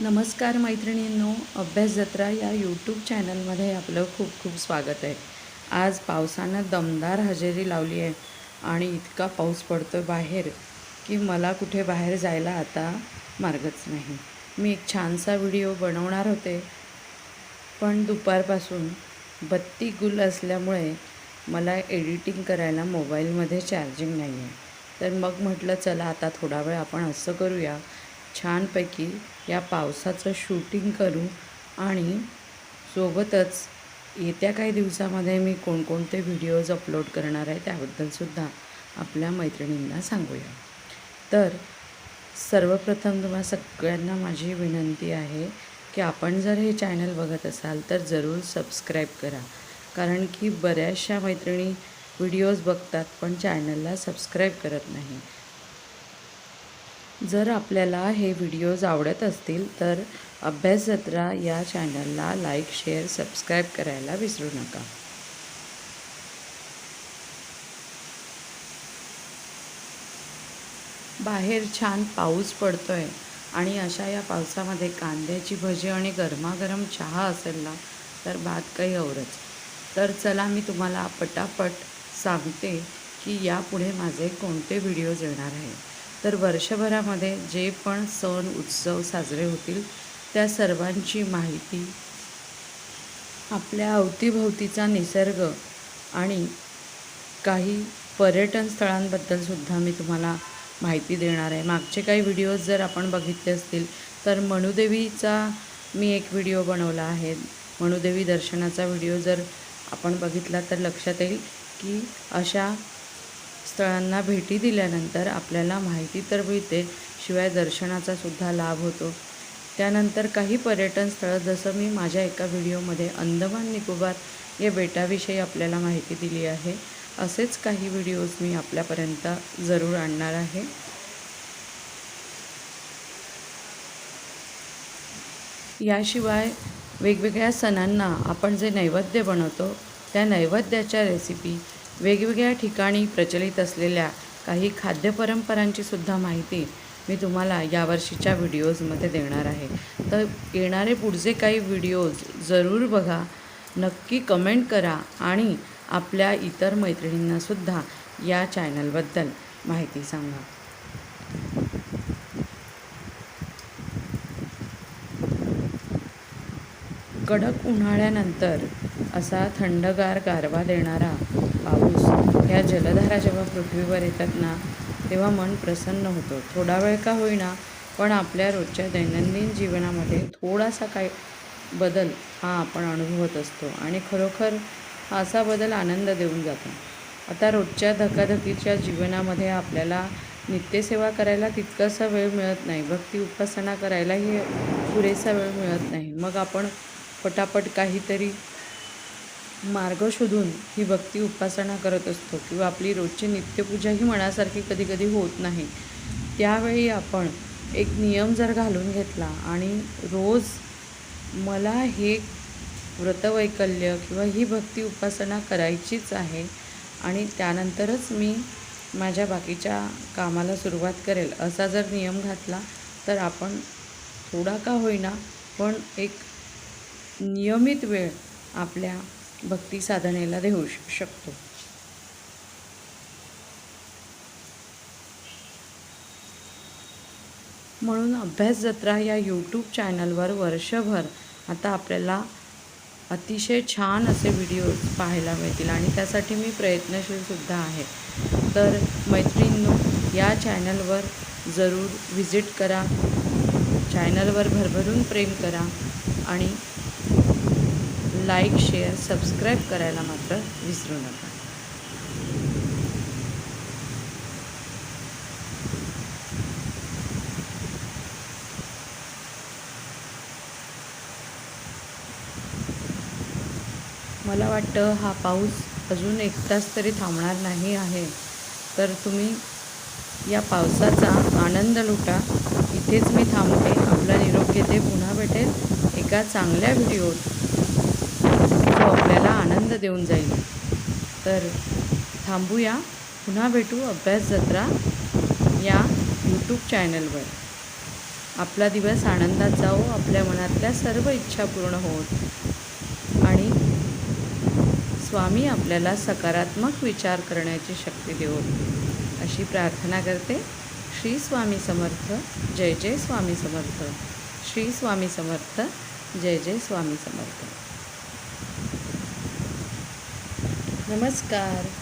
नमस्कार मैत्रिणींनो अभ्यास जत्रा या यूट्यूब चॅनलमध्ये आपलं खूप खूप स्वागत आहे. आज पावसानं दमदार हजेरी लावली आहे आणि इतका पाऊस पडतो आहे बाहेर की मला कुठे बाहेर जायला आता मार्गच नाही. मी एक छानसा व्हिडिओ बनवणार होते पण दुपारपासून बत्ती गुल असल्यामुळे मला एडिटिंग करायला मोबाईलमध्ये चार्जिंग नाही आहे तर मग म्हटलं चला आता थोडा वेळ आपण असं करूया. छानपैकी या पावसाचं शूटिंग करू आणि सोबतच येत्या काही दिवसामध्ये मी कोणकोणते व्हिडिओज अपलोड करणार आहे त्याबद्दलसुद्धा आपल्या मैत्रिणींना सांगूया. तर सर्वप्रथम तुम्हा सगळ्यांना माझी विनंती आहे की आपण जर हे चॅनल बघत असाल तर जरूर सबस्क्राईब करा. कारण की बऱ्याचशा मैत्रिणी व्हिडिओज बघतात पण चॅनलला सबस्क्राईब करत नाही. जर आपल्याला हे व्हिडिओज आवडत असतील तर अभ्यास जत्रा या चॅनलला लाईक शेअर सबस्क्राईब करायला विसरू नका. बाहेर छान पाऊस पडतोय आणि अशा या पावसामध्ये कांद्याची भजी आणि गरमागरम चहा असेल ना तर भात काही औरच. तर चला मी तुम्हाला पटापट सांगते की यापुढे माझे कोणते व्हिडिओज येणार आहे तर वर्षभरामध्ये जे पण सण उत्सव साजरे होतील त्या सर्वांची माहिती आपल्या अवतीभोवतीचा निसर्ग आणि काही पर्यटन स्थळांबद्दलसुद्धा मी तुम्हाला माहिती देणार आहे. मागचे काही व्हिडिओज जर आपण बघितले असतील तर मनुदेवीचा मी एक व्हिडिओ बनवला आहे. मनुदेवी दर्शनाचा व्हिडिओ जर आपण बघितला तर लक्षात येईल की अशा स्थळांना भेटी दिल्यानंतर आपल्याला माहिती तर मिळते शिवाय दर्शनाचा सुद्धा लाभ होतो. त्यानंतर काही पर्यटन स्थळं जसं मी माझ्या एका व्हिडिओमध्ये अंदमान निकोबार या बेटाविषयी आपल्याला माहिती दिली आहे असेच काही व्हिडिओज मी आपल्यापर्यंत जरूर आणणार आहे. याशिवाय वेगवेगळ्या सणांना आपण जे नैवेद्य बनवतो त्या नैवेद्याच्या रेसिपी वेगवेगळ्या ठिकाणी प्रचलित असलेल्या काही खाद्यपरंपरांची सुद्धा माहिती मी तुम्हाला यावर्षीच्या व्हिडिओजमध्ये देणार आहे. तर येणारे पुढचे काही व्हिडिओज जरूर बघा नक्की कमेंट करा आणि आपल्या इतर मैत्रिणींनासुद्धा या चॅनलबद्दल माहिती सांगा. कडक उन्हाळ्यानंतर असा थंडगार गारवा देणारा पाऊस. या जलधारा जेव्हा पृथ्वीवर येतात ना तेव्हा मन प्रसन्न होतं. थोडा वेळ का होईना पण आपल्या रोजच्या दैनंदिन जीवनामध्ये थोडासा काय बदल हा आपण अनुभवत असतो. आणि खरोखर हा असा बदल आनंद देऊन जातो. आता रोजच्या धकाधकीच्या जीवनामध्ये आपल्याला नित्यसेवा करायला तितकासा वेळ मिळत नाही. भक्ती उपासना करायलाही पुरेसा वेळ मिळत नाही. मग आपण पटापट काहीतरी मार्ग शोधून ही भक्ती उपासना करत असतो किंवा आपली रोजची नित्यपूजाही मनासारखी कधी कधी होत नाही. त्यावेळी आपण एक नियम जर घालून घेतला आणि रोज मला हे व्रतवैकल्य किंवा ही भक्ती उपासना करायचीच आहे आणि त्यानंतरच मी माझ्या बाकीच्या कामाला सुरुवात करेल असा जर नियम घातला तर आपण थोडा का होईना पण एक नियमित वेळ आपल्या भक्ती साधनेला देऊ शकतो. म्हणून अभ्यास जत्रा या यूट्यूब चॅनलवर वर्षभर आता आपल्याला अतिशय छान असे व्हिडिओ पाहायला मिळतील आणि त्यासाठी मी प्रयत्नशीलसुद्धा आहे. तर मैत्रिणींनो या चॅनलवर जरूर व्हिजिट करा. चॅनलवर भरभरून प्रेम करा आणि लाईक शेअर सबस्क्राईब करायला मात्र विसरू नका. मला वाटतं हा पाऊस अजून एक तास तरी थांबणार नाही आहे. तर तुम्ही या पावसाचा आनंद लुटा. इथेच मी थांबते. आपला निरोप घेते. पुन्हा भेटेल एका चांगल्या व्हिडिओत. आनंद देऊन जाईल. तर थांबूया. पुन्हा भेटू अभ्यास जत्रा या यूट्यूब चॅनलवर आपला दिवस आनंदात जावो आपल्या मनातल्या सर्व इच्छा पूर्ण होत आणि स्वामी आपल्याला सकारात्मक विचार करण्याची शक्ती देवोत अशी प्रार्थना करते. श्री स्वामी समर्थ जय जय स्वामी समर्थ. श्री स्वामी समर्थ जय जय स्वामी समर्थ. नमस्कार